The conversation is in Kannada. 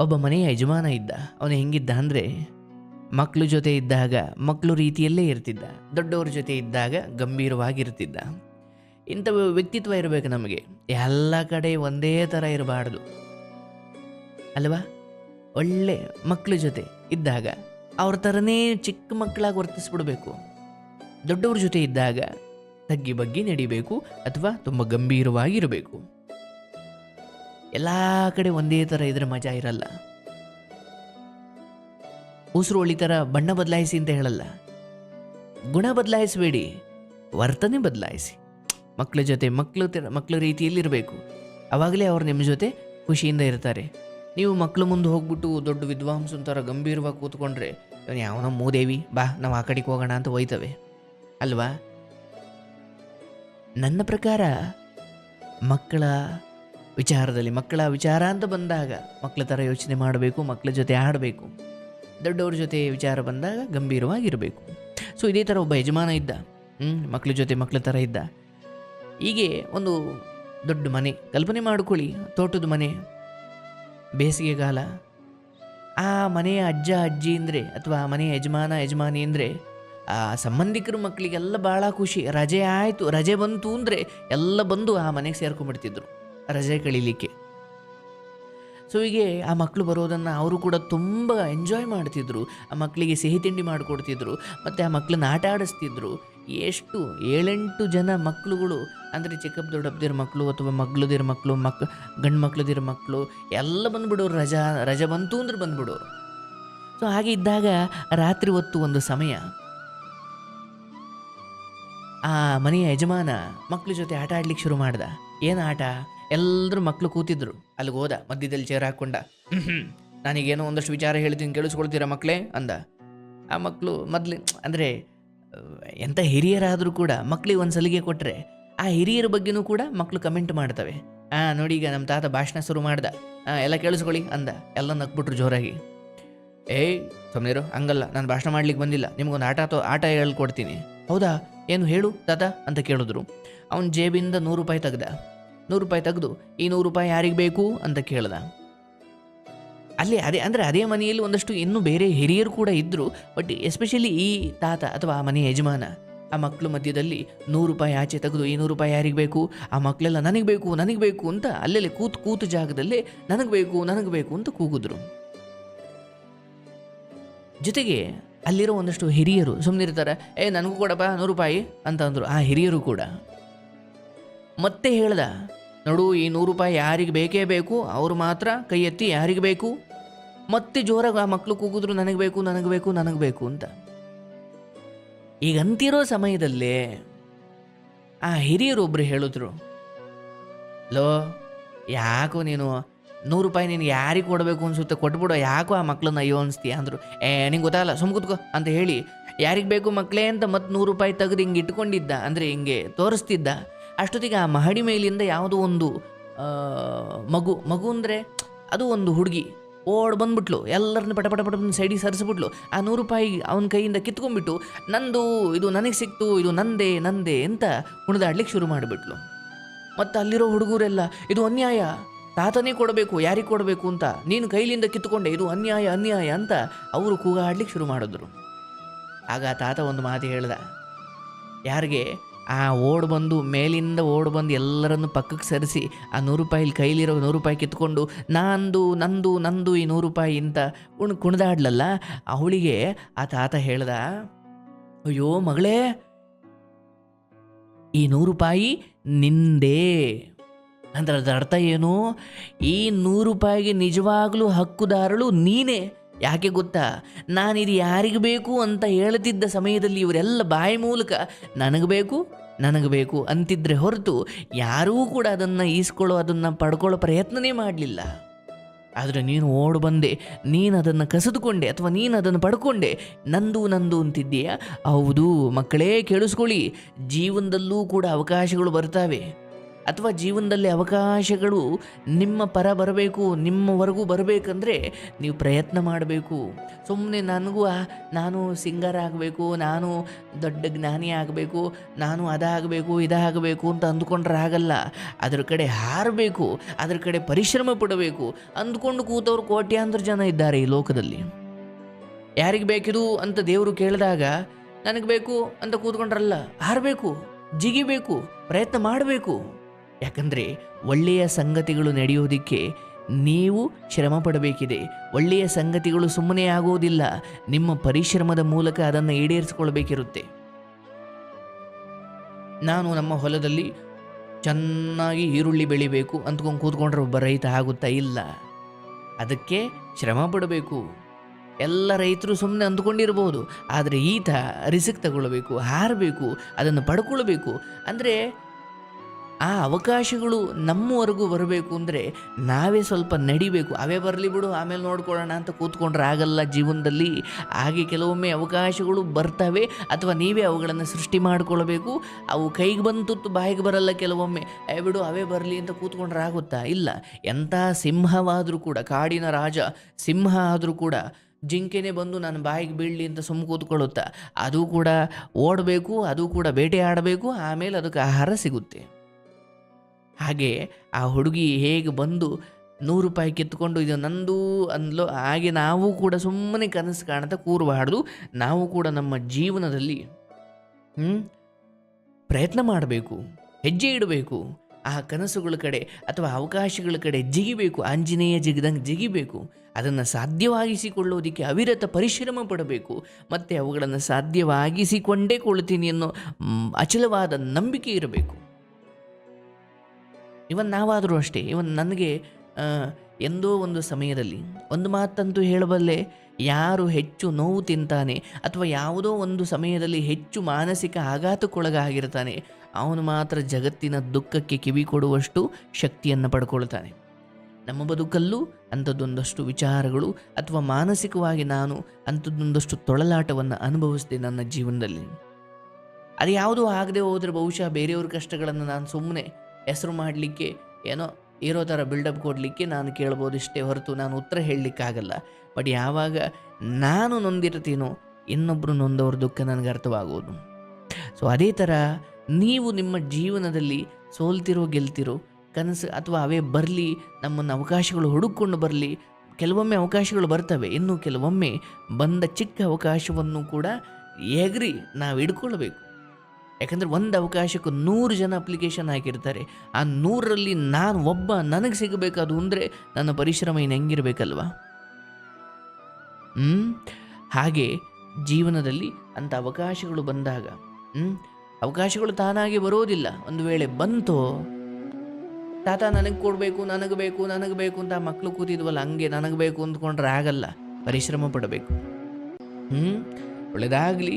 ಒಬ್ಬ ಮನೆಯ ಯಜಮಾನ ಇದ್ದ. ಅವನು ಹೆಂಗಿದ್ದ ಅಂದರೆ ಮಕ್ಕಳು ಜೊತೆ ಇದ್ದಾಗ ಮಕ್ಕಳು ರೀತಿಯಲ್ಲೇ ಇರ್ತಿದ್ದ. ದೊಡ್ಡವ್ರ ಜೊತೆ ಇದ್ದಾಗ ಗಂಭೀರವಾಗಿರ್ತಿದ್ದ. ಇಂಥ ವ್ಯಕ್ತಿತ್ವ ಇರಬೇಕು ನಮಗೆ. ಎಲ್ಲ ಕಡೆ ಒಂದೇ ಥರ ಇರಬಾರ್ದು. ಅಲ್ವಾ? ಒಳ್ಳೆ ಮಕ್ಕಳ ಜೊತೆ ಇದ್ದಾಗ ಅವ್ರ ಥರನೇ ಚಿಕ್ಕ ಮಕ್ಕಳಾಗಿ ವರ್ತಿಸ್ಬಿಡ್ಬೇಕು. ದೊಡ್ಡವ್ರ ಜೊತೆ ಇದ್ದಾಗ ತಗ್ಗಿ ಬಗ್ಗಿ ನಡಿಬೇಕು ಅಥವಾ ತುಂಬ ಗಂಭೀರವಾಗಿರಬೇಕು. ಎಲ್ಲ ಕಡೆ ಒಂದೇ ಥರ ಇದ್ರೆ ಮಜಾ ಇರಲ್ಲ. ಉಸಿರು ಒಳಿ ಥರ ಬಣ್ಣ ಬದಲಾಯಿಸಿ ಅಂತ ಹೇಳಲ್ಲ. ಗುಣ ಬದಲಾಯಿಸಬೇಡಿ. ವರ್ತನೆ ಬದಲಾಯಿಸಿ. ಮಕ್ಕಳ ಜೊತೆ ಮಕ್ಕಳು ಮಕ್ಕಳ ರೀತಿಯಲ್ಲಿ ಇರಬೇಕು ಆವಾಗಲೇ ಅವ್ರು ನಿಮ್ಮ ಜೊತೆ ಖುಷಿಯಿಂದ ಇರ್ತಾರೆ. ನೀವು ಮಕ್ಕಳು ಮುಂದೆ ಹೋಗ್ಬಿಟ್ಟು ದೊಡ್ಡ ವಿದ್ವಾಂಸನ ಥರ ಗಂಭೀರವಾಗಿ ಕೂತ್ಕೊಂಡ್ರೆ, ಇವನು ಯಾವನೋ ಮೂದೇವಿ, ಬಾ, ನಾವು ಆ ಕಡೆಗೆ ಹೋಗೋಣ ಅಂತ ಒಯ್ತವೆ. ಅಲ್ವಾ? ನನ್ನ ಪ್ರಕಾರ ಮಕ್ಕಳ ವಿಚಾರದಲ್ಲಿ ಮಕ್ಕಳ ವಿಚಾರ ಅಂತ ಬಂದಾಗ ಮಕ್ಕಳ ಥರ ಯೋಚನೆ ಮಾಡಬೇಕು ಮಕ್ಕಳ ಜೊತೆ ಆಡಬೇಕು. ದೊಡ್ಡವ್ರ ಜೊತೆ ವಿಚಾರ ಬಂದಾಗ ಗಂಭೀರವಾಗಿರಬೇಕು. ಸೊ ಇದೇ ಥರ ಒಬ್ಬ ಯಜಮಾನ ಇದ್ದ. ಮಕ್ಕಳ ಜೊತೆ ಮಕ್ಕಳ ಥರ ಇದ್ದ. ಹೀಗೆ ಒಂದು ದೊಡ್ಡ ಮನೆ. ಕಲ್ಪನೆ ಮಾಡ್ಕೊಳ್ಳಿ, ತೋಟದ ಮನೆ. ಬೇಸಿಗೆಗಾಲ ಆ ಮನೆಯ ಅಜ್ಜ, ಅಜ್ಜಿ ಅಂದರೆ ಅಥವಾ ಆ ಮನೆಯ ಯಜಮಾನ, ಯಜಮಾನಿ ಅಂದರೆ ಆ ಸಂಬಂಧಿಕರ ಮಕ್ಕಳಿಗೆಲ್ಲ ಭಾಳ ಖುಷಿ. ರಜೆ ಆಯಿತು, ರಜೆ ಬಂತು ಅಂದರೆ ಎಲ್ಲ ಬಂದು ಆ ಮನೆಗೆ ಸೇರ್ಕೊಂಡ್ಬಿಡ್ತಿದ್ರು. ರಜೆ ಕಳೀಲಿಕ್ಕೆ. ಸೊ ಹೀಗೆ ಆ ಮಕ್ಕಳು ಬರೋದನ್ನು ಅವರು ಕೂಡ ತುಂಬ ಎಂಜಾಯ್ ಮಾಡ್ತಿದ್ರು. ಆ ಮಕ್ಕಳಿಗೆ ಸಿಹಿ ತಿಂಡಿ ಮಾಡಿಕೊಡ್ತಿದ್ರು. ಮತ್ತು ಆ ಮಕ್ಕಳನ್ನ ಆಟ ಆಡಿಸ್ತಿದ್ರು. ಎಷ್ಟು ಏಳೆಂಟು ಜನ ಮಕ್ಕಳುಗಳು ಅಂದರೆ ಚಿಕ್ಕಪ್ಪ, ದೊಡ್ಡಪ್ಪದಿರ ಮಕ್ಕಳು ಅಥವಾ ಮಗ್ಳದಿರ ಮಕ್ಕಳು ಮಕ್ ಗಂಡು ಮಕ್ಳದಿರ ಮಕ್ಕಳು ಎಲ್ಲ ಬಂದುಬಿಡೋರು ರಜಾ, ರಜೆ ಬಂತು ಅಂದ್ರೆ ಬಂದುಬಿಡೋರು. ಸೊ ಹಾಗೆ ಇದ್ದಾಗ ರಾತ್ರಿ ಹೊತ್ತು ಒಂದು ಸಮಯ. ಆ ಮನೆಯ ಯಜಮಾನ ಮಕ್ಕಳ ಜೊತೆ ಆಟ ಆಡ್ಲಿಕ್ಕೆ ಶುರು ಮಾಡ್ದ. ಏನು ಆಟ? ಎಲ್ಲರೂ ಮಕ್ಕಳು ಕೂತಿದ್ರು. ಅಲ್ಲಿಗೆ ಹೋದ ಮಧ್ಯದಲ್ಲಿ ಚೇರ್ ಹಾಕೊಂಡ "ಹ್ಮ್, ನನಗೇನೋ ಒಂದಷ್ಟು ವಿಚಾರ ಹೇಳ್ತೀನಿ ಕೇಳಿಸ್ಕೊಳ್ತೀರಾ ಮಕ್ಕಳೇ ಅಂದ. ಆ ಮಕ್ಕಳು ಮೊದಲು ಅಂದರೆ ಎಂಥ ಹಿರಿಯರಾದರೂ ಕೂಡ ಮಕ್ಕಳಿಗೆ ಒಂದು ಸಲಿಗೆ ಕೊಟ್ಟರೆ ಆ ಹಿರಿಯರ ಬಗ್ಗೆನೂ ಕೂಡ ಮಕ್ಕಳು ಕಮೆಂಟ್ ಮಾಡ್ತವೆ. ಹಾಂ ನೋಡಿ ಈಗ ನಮ್ಮ ತಾತ ಭಾಷಣ ಶುರು ಮಾಡ್ದ. ಎಲ್ಲ ಕೇಳಿಸ್ಕೊಳ್ಳಿ ಅಂದ. ಎಲ್ಲ ನಕ್ಬಿಟ್ರು ಜೋರಾಗಿ. ಏಯ್ ಸುಮ್ಮನಿರು ಹಂಗಲ್ಲ ನಾನು ಭಾಷಣ ಮಾಡ್ಲಿಕ್ಕೆ ಬಂದಿಲ್ಲ. ನಿಮ್ಗೊಂದು ಆಟ ಅಥವಾ ಆಟ ಹೇಳ್ಕೊಡ್ತೀನಿ. ಹೌದಾ? ಏನು ಹೇಳು ತಾತ? ಅಂತ ಕೇಳಿದ್ರು. ಅವ್ನು ಜೇಬಿಂದ ನೂರು ರೂಪಾಯಿ ತೆಗ್ದ. ನೂರು ರೂಪಾಯಿ ತೆಗೆದು, ಈ ನೂರು ರೂಪಾಯಿ ಯಾರಿಗೆ ಬೇಕು ಅಂತ ಕೇಳ್ದ. ಅಲ್ಲಿ ಅದೇ, ಅಂದರೆ ಅದೇ ಮನೆಯಲ್ಲಿ ಒಂದಷ್ಟು ಇನ್ನೂ ಬೇರೆ ಹಿರಿಯರು ಕೂಡ ಇದ್ದರು ಬಟ್ ಎಸ್ಪೆಷಲಿ ಈ ತಾತ ಅಥವಾ ಆ ಮನೆಯ ಯಜಮಾನ, ಆ ಮಕ್ಕಳು ಮಧ್ಯದಲ್ಲಿ ನೂರು ರೂಪಾಯಿ ಆಚೆ ತೆಗೆದು, ಈ ನೂರು ರೂಪಾಯಿ ಯಾರಿಗೆ ಬೇಕು? ಆ ಮಕ್ಕಳೆಲ್ಲ ನನಗೆ ಬೇಕು ನನಗೆ ಬೇಕು ಅಂತ ಅಲ್ಲಲ್ಲಿ ಕೂತು ಕೂತು ಜಾಗದಲ್ಲೇ ನನಗೆ ಬೇಕು ನನಗೆ ಬೇಕು ಅಂತ ಕೂಗಿದ್ರು. ಜೊತೆಗೆ ಅಲ್ಲಿರೋ ಒಂದಷ್ಟು ಹಿರಿಯರು ಸುಮ್ಮನಿರ್ತಾರೆ ಏ, ನನಗೂ ಕೊಡಪ್ಪ ನೂರು ರೂಪಾಯಿ ಅಂತ ಅಂದರು. ಆ ಹಿರಿಯರು ಕೂಡ ಮತ್ತೆ ಹೇಳ್ದ ನೋಡು, ಈ ನೂರು ರೂಪಾಯಿ ಯಾರಿಗೆ ಬೇಕೇ ಬೇಕು, ಅವರು ಮಾತ್ರ ಕೈ ಎತ್ತಿ ಯಾರಿಗೆ ಬೇಕು? ಮತ್ತೆ ಜೋರಾಗಿ ಆ ಮಕ್ಕಳು ಕೂಗಿದ್ರು ನನಗೆ ಬೇಕು ನನಗೆ ಬೇಕು ನನಗೆ ಬೇಕು ಅಂತ. ಈಗ ಅಂತಿರೋ ಸಮಯದಲ್ಲೇ ಆ ಹಿರಿಯರೊಬ್ಬರು ಹೇಳಿದ್ರು, ಲೋ, ಯಾಕೋ ನೀನು ನೂರು ರೂಪಾಯಿ ನೀನು ಯಾರಿಗೆ ಕೊಡಬೇಕು ಅನ್ಸುತ್ತೆ, ಕೊಟ್ಬಿಡು, ಯಾಕೋ ಆ ಮಕ್ಳನ್ನ ಅಯ್ಯೋ ಅನಿಸ್ತೀಯ ಅಂದರು. ಏ, ನಿಂಗೆ ಗೊತ್ತಾಗಲ್ಲ, ಸುಮ್ ಕೂತ್ಕೋ ಅಂತ ಹೇಳಿ, ಯಾರಿಗೆ ಬೇಕು ಮಕ್ಕಳೇ ಅಂತ ಮತ್ತೆ ನೂರು ರೂಪಾಯಿ ತೆಗೆದು ಹಿಂಗೆ ಇಟ್ಕೊಂಡಿದ್ದ, ಅಂದರೆ ಹಿಂಗೆ ತೋರಿಸ್ತಿದ್ದ. ಅಷ್ಟೊತ್ತಿಗೆ ಆ ಮಹಡಿ ಮೇಲಿಂದ ಯಾವುದೋ ಒಂದು ಮಗು ಮಗು ಅಂದರೆ ಅದು ಒಂದು ಹುಡುಗಿ ಓಡ್ ಬಂದ್ಬಿಟ್ಲು. ಎಲ್ಲರನ್ನ ಪಟ ಪಟ ಪಟ ಸೈಡಿಗೆ ಸರಿಸ್ಬಿಟ್ಲು. ಆ ನೂರು ರೂಪಾಯಿ ಅವನ ಕೈಯಿಂದ ಕಿತ್ಕೊಂಡ್ಬಿಟ್ಟು ನಂದು ಇದು ನನಗೆ ಸಿಕ್ತು, ಇದು ನಂದೇ ನಂದೇ ಅಂತ ಕುಣಿದಾಡ್ಲಿಕ್ಕೆ ಶುರು ಮಾಡಿಬಿಟ್ಲು. ಮತ್ತು ಅಲ್ಲಿರೋ ಹುಡುಗರೆಲ್ಲ, ಇದು ಅನ್ಯಾಯ. ತಾತನೇ ಕೊಡಬೇಕು, ಯಾರಿಗೆ ಕೊಡಬೇಕು ಅಂತ. ನೀನು ಕೈಲಿಂದ ಕಿತ್ಕೊಂಡೆ, ಇದು ಅನ್ಯಾಯ ಅನ್ಯಾಯ ಅಂತ ಅವರು ಕೂಗಾಡ್ಲಿಕ್ಕೆ ಶುರು ಮಾಡಿದ್ರು. ಆಗ ತಾತ ಒಂದು ಮಾತು ಹೇಳ್ದ, ಯಾರಿಗೆ? ಆ ಓಡ್ ಬಂದು ಮೇಲಿಂದ ಓಡ್ ಬಂದು ಎಲ್ಲರನ್ನು ಪಕ್ಕಕ್ಕೆ ಸರಿಸಿ, ಆ ನೂರು ರೂಪಾಯಿ ಕೈಲಿರೋ ನೂರು ರೂಪಾಯಿ ಕಿತ್ಕೊಂಡು, ನಂದು ನಂದು ನಂದು ಈ ನೂರು ರೂಪಾಯಿ ಅಂತ ಕುಣ್, ಕುಣಿದಾಡ್ಲಲ್ಲ, ಅವಳಿಗೆ ಆ ತಾತ ಹೇಳ್ದ, ಅಯ್ಯೋ ಮಗಳೇ, ಈ ನೂರು ರೂಪಾಯಿ ನಿಂದೇ. ಅಂದ್ರೆ ಅದರ ಅರ್ಥ ಏನು? ಈ ನೂರು ರೂಪಾಯಿಗೆ ನಿಜವಾಗ್ಲೂ ಹಕ್ಕುದಾರಳು ನೀನೇ. ಯಾಕೆ ಗೊತ್ತಾ? ನಾನಿದು ಯಾರಿಗೆ ಬೇಕು ಅಂತ ಹೇಳ್ತಿದ್ದ ಸಮಯದಲ್ಲಿ ಇವರೆಲ್ಲ ಬಾಯಿ ಮೂಲಕ, ನನಗೆ ಬೇಕು ನನಗೆ ಬೇಕು ಅಂತಿದ್ರೆ ಹೊರತು ಯಾರೂ ಕೂಡ ಅದನ್ನು ಈಸ್ಕೊಳ್ಳೋ, ಅದನ್ನು ಪಡ್ಕೊಳ್ಳೋ ಪ್ರಯತ್ನನೇ ಮಾಡಲಿಲ್ಲ. ಆದರೆ ನೀನು ಓಡ್ ಬಂದೆ, ನೀನು ಅದನ್ನು ಕಸಿದುಕೊಂಡೆ ಅಥವಾ ನೀನು ಅದನ್ನು ಪಡ್ಕೊಂಡೆ, ನಂದು ನಂದು ಅಂತಿದ್ದೀಯಾ? ಹೌದು, ಮಕ್ಕಳೇ, ಕೇಳಿಸ್ಕೊಳ್ಳಿ. ಜೀವನದಲ್ಲೂ ಕೂಡ ಅವಕಾಶಗಳು ಬರ್ತಾವೆ. ಅಥವಾ ಜೀವನದಲ್ಲಿ ಅವಕಾಶಗಳು ನಿಮ್ಮ ಪರ ಬರಬೇಕು, ನಿಮ್ಮವರೆಗೂ ಬರಬೇಕಂದ್ರೆ ನೀವು ಪ್ರಯತ್ನ ಮಾಡಬೇಕು. ಸುಮ್ಮನೆ ನನಗೂ ನಾನು ಸಿಂಗರ್ ಆಗಬೇಕು, ನಾನು ದೊಡ್ಡ ಜ್ಞಾನಿ ಆಗಬೇಕು, ನಾನು ಅದಾಗಬೇಕು, ಇದಾಗಬೇಕು ಅಂತ ಅಂದ್ಕೊಂಡ್ರೆ ಆಗಲ್ಲ. ಅದ್ರ ಕಡೆ ಹಾರಬೇಕು, ಅದ್ರ ಕಡೆ ಪರಿಶ್ರಮ ಪಡಬೇಕು. ಅಂದ್ಕೊಂಡು ಕೂತವ್ರು ಕೋಟ್ಯಾಂತರ ಜನ ಇದ್ದಾರೆ ಈ ಲೋಕದಲ್ಲಿ. ಯಾರಿಗೆ ಬೇಕಿದು ಅಂತ ದೇವರು ಕೇಳಿದಾಗ, ನನಗೆ ಬೇಕು ಅಂತ ಕೂತ್ಕೊಂಡ್ರಲ್ಲ, ಹಾರಬೇಕು, ಜಿಗಿಬೇಕು, ಪ್ರಯತ್ನ ಮಾಡಬೇಕು. ಯಾಕಂದರೆ ಒಳ್ಳೆಯ ಸಂಗತಿಗಳು ನಡೆಯೋದಕ್ಕೆ ನೀವು ಶ್ರಮ ಪಡಬೇಕಿದೆ ಒಳ್ಳೆಯ ಸಂಗತಿಗಳು ಸುಮ್ಮನೆ ಆಗುವುದಿಲ್ಲ. ನಿಮ್ಮ ಪರಿಶ್ರಮದ ಮೂಲಕ ಅದನ್ನು ಈಡೇರಿಸಿಕೊಳ್ಬೇಕಿರುತ್ತೆ ನಾನು ನಮ್ಮ ಹೊಲದಲ್ಲಿ ಚೆನ್ನಾಗಿ ಈರುಳ್ಳಿ ಬೆಳಿಬೇಕು ಅಂದ್ಕೊಂಡು ಕೂತ್ಕೊಂಡ್ರೆ ಒಬ್ಬ ರೈತ ಆಗುತ್ತಾ ಇಲ್ಲ. ಅದಕ್ಕೆ ಶ್ರಮ ಪಡಬೇಕು ಎಲ್ಲ ರೈತರು ಸುಮ್ಮನೆ ಅಂದ್ಕೊಂಡಿರ್ಬೋದು. ಆದರೆ ಈತ ರಿಸ್ಕ್ ತಗೊಳ್ಬೇಕು, ಹಾರಬೇಕು, ಅದನ್ನು ಪಡ್ಕೊಳ್ಬೇಕು. ಅಂದರೆ ಆ ಅವಕಾಶಗಳು ನಮ್ಮವರೆಗೂ ಬರಬೇಕು ಅಂದರೆ ನಾವೇ ಸ್ವಲ್ಪ ನಡಿಬೇಕು. ಅವೇ ಬರಲಿ ಬಿಡು, ಆಮೇಲೆ ನೋಡ್ಕೊಳ್ಳೋಣ ಅಂತ ಕೂತ್ಕೊಂಡ್ರೆ ಆಗಲ್ಲ ಜೀವನದಲ್ಲಿ. ಹಾಗೆ ಕೆಲವೊಮ್ಮೆ ಅವಕಾಶಗಳು ಬರ್ತವೆ ಅಥವಾ ನೀವೇ ಅವುಗಳನ್ನು ಸೃಷ್ಟಿ ಮಾಡಿಕೊಳ್ಬೇಕು. ಅವು ಕೈಗೆ ಬಂತು ಬಾಯಿಗೆ ಬರಲ್ಲ ಕೆಲವೊಮ್ಮೆ. ಏ ಬಿಡು, ಅವೇ ಬರಲಿ ಅಂತ ಕೂತ್ಕೊಂಡ್ರೆ ಆಗುತ್ತಾ? ಇಲ್ಲ. ಎಂಥ ಸಿಂಹವಾದರೂ ಕೂಡ, ಕಾಡಿನ ರಾಜ ಸಿಂಹ ಆದರೂ ಕೂಡ ಜಿಂಕೆನೇ ಬಂದು ನಾನು ಬಾಯಿಗೆ ಬೀಳಲಿ ಅಂತ ಸುಮ್ಮ ಕೂತ್ಕೊಳ್ಳುತ್ತಾ? ಅದು ಕೂಡ ಓಡಬೇಕು, ಅದು ಕೂಡ ಬೇಟೆ ಆಡಬೇಕು ಆಮೇಲೆ ಅದಕ್ಕೆ ಆಹಾರ ಸಿಗುತ್ತೆ. ಹಾಗೆ ಆ ಹುಡುಗಿ ಹೇಗೆ ಬಂದು ನೂರು ರೂಪಾಯಿ ಕಿತ್ಕೊಂಡು ಇದು ನಂದು ಅಂದ್ಲೋ, ಹಾಗೆ ನಾವು ಕೂಡ ಸುಮ್ಮನೆ ಕನಸು ಕಾಣ್ತಾ ಕೂರಬಾರ್ದು ನಾವು ಕೂಡ ನಮ್ಮ ಜೀವನದಲ್ಲಿ ಪ್ರಯತ್ನ ಮಾಡಬೇಕು, ಹೆಜ್ಜೆ ಇಡಬೇಕು, ಆ ಕನಸುಗಳ ಕಡೆ ಅಥವಾ ಅವಕಾಶಗಳ ಕಡೆ ಜಿಗಿಬೇಕು, ಆಂಜನೇಯ ಜಿಗಿದಂಗೆ ಜಿಗಿಬೇಕು, ಅದನ್ನು ಸಾಧ್ಯವಾಗಿಸಿಕೊಳ್ಳೋದಕ್ಕೆ ಅವಿರತ ಪರಿಶ್ರಮ ಪಡಬೇಕು, ಮತ್ತು ಅವುಗಳನ್ನು ಸಾಧ್ಯವಾಗಿಸಿಕೊಂಡೇ ಕೊಳ್ತೀನಿ ಅನ್ನೋ ಅಚಲವಾದ ನಂಬಿಕೆ ಇರಬೇಕು. ಇವನ್ ನಾವಾದರೂ ಅಷ್ಟೇ, ಇವನ್ ನನಗೆ ಎಂದೋ ಒಂದು ಸಮಯದಲ್ಲಿ ಒಂದು ಮಾತಂತೂ ಹೇಳಬಲ್ಲೆ, ಯಾರು ಹೆಚ್ಚು ನೋವು ತಿಂತಾನೆ ಅಥವಾ ಯಾವುದೋ ಒಂದು ಸಮಯದಲ್ಲಿ ಹೆಚ್ಚು ಮಾನಸಿಕ ಆಘಾತಕ್ಕೊಳಗಾಗಿರ್ತಾನೆ, ಅವನು ಮಾತ್ರ ಜಗತ್ತಿನ ದುಃಖಕ್ಕೆ ಕಿವಿ ಕೊಡುವಷ್ಟು ಶಕ್ತಿಯನ್ನು ಪಡ್ಕೊಳ್ತಾನೆ. ನಮ್ಮ ಬದುಕಲ್ಲೂ ಅಂಥದ್ದೊಂದಷ್ಟು ವಿಚಾರಗಳು ಅಥವಾ ಮಾನಸಿಕವಾಗಿ ನಾನು ಅಂಥದ್ದೊಂದಷ್ಟು ತೊಳಲಾಟವನ್ನು ಅನುಭವಿಸಿದೆ ನನ್ನ ಜೀವನದಲ್ಲಿ. ಅದು ಯಾವುದೂ ಆಗದೆ ಹೋದರೆ ಬಹುಶಃ ಬೇರೆಯವ್ರ ಕಷ್ಟಗಳನ್ನು ನಾನು ಸುಮ್ಮನೆ ಹೆಸರು ಮಾಡಲಿಕ್ಕೆ ಏನೋ ಇರೋ ಥರ ಬಿಲ್ಡಪ್ ಕೊಡಲಿಕ್ಕೆ ನಾನು ಕೇಳ್ಬೋದು ಇಷ್ಟೇ ಹೊರತು ನಾನು ಉತ್ತರ ಹೇಳಲಿಕ್ಕಾಗಲ್ಲ. ಬಟ್ ಯಾವಾಗ ನಾನು ನೊಂದಿರ್ತೀನೋ ಇನ್ನೊಬ್ಬರು ನೊಂದವ್ರ ದುಃಖ ನನಗೆ ಅರ್ಥವಾಗೋದು. ಸೊ ಅದೇ ಥರ ನೀವು ನಿಮ್ಮ ಜೀವನದಲ್ಲಿ ಸೋಲ್ತಿರೋ ಗೆಲ್ತಿರೋ ಕನಸು ಅಥವಾ ಅವೇ ಬರಲಿ, ನಮ್ಮನ್ನು ಅವಕಾಶಗಳು ಹುಡುಕೊಂಡು ಬರಲಿ, ಕೆಲವೊಮ್ಮೆ ಅವಕಾಶಗಳು ಬರ್ತವೆ, ಇನ್ನು ಕೆಲವೊಮ್ಮೆ ಬಂದ ಚಿಕ್ಕ ಅವಕಾಶವನ್ನು ಕೂಡ ಎಗರಿ ನಾವು ಹಿಡ್ಕೊಳ್ಬೇಕು ಯಾಕಂದರೆ ಒಂದು ಅವಕಾಶಕ್ಕೆ ನೂರು ಜನ ಅಪ್ಲಿಕೇಶನ್ ಹಾಕಿರ್ತಾರೆ. ಆ ನೂರರಲ್ಲಿ ನಾನು ಒಬ್ಬ ನನಗೆ ಸಿಗಬೇಕಾದ ಅಂದರೆ ನನ್ನ ಪರಿಶ್ರಮ ಇನ್ನು ಹೆಂಗಿರಬೇಕಲ್ವ? ಹ್ಞೂ ಹಾಗೆ ಜೀವನದಲ್ಲಿ ಅಂಥ ಅವಕಾಶಗಳು ಬಂದಾಗ ಹ್ಞೂ ಅವಕಾಶಗಳು ತಾನಾಗೆ ಬರೋದಿಲ್ಲ. ಒಂದು ವೇಳೆ ಬಂತು, ತಾತ ನನಗೆ ಕೊಡಬೇಕು, ನನಗೆ ಬೇಕು ನನಗೆ ಬೇಕು ಅಂತ ಮಕ್ಕಳು ಕೂತಿದ್ವಲ್ಲ, ಹಂಗೆ ನನಗೆ ಬೇಕು ಅಂದ್ಕೊಂಡ್ರೆ ಆಗಲ್ಲ. ಪರಿಶ್ರಮ ಪಡಬೇಕು. ಹ್ಞೂ ಒಳ್ಳೆಯದಾಗಲಿ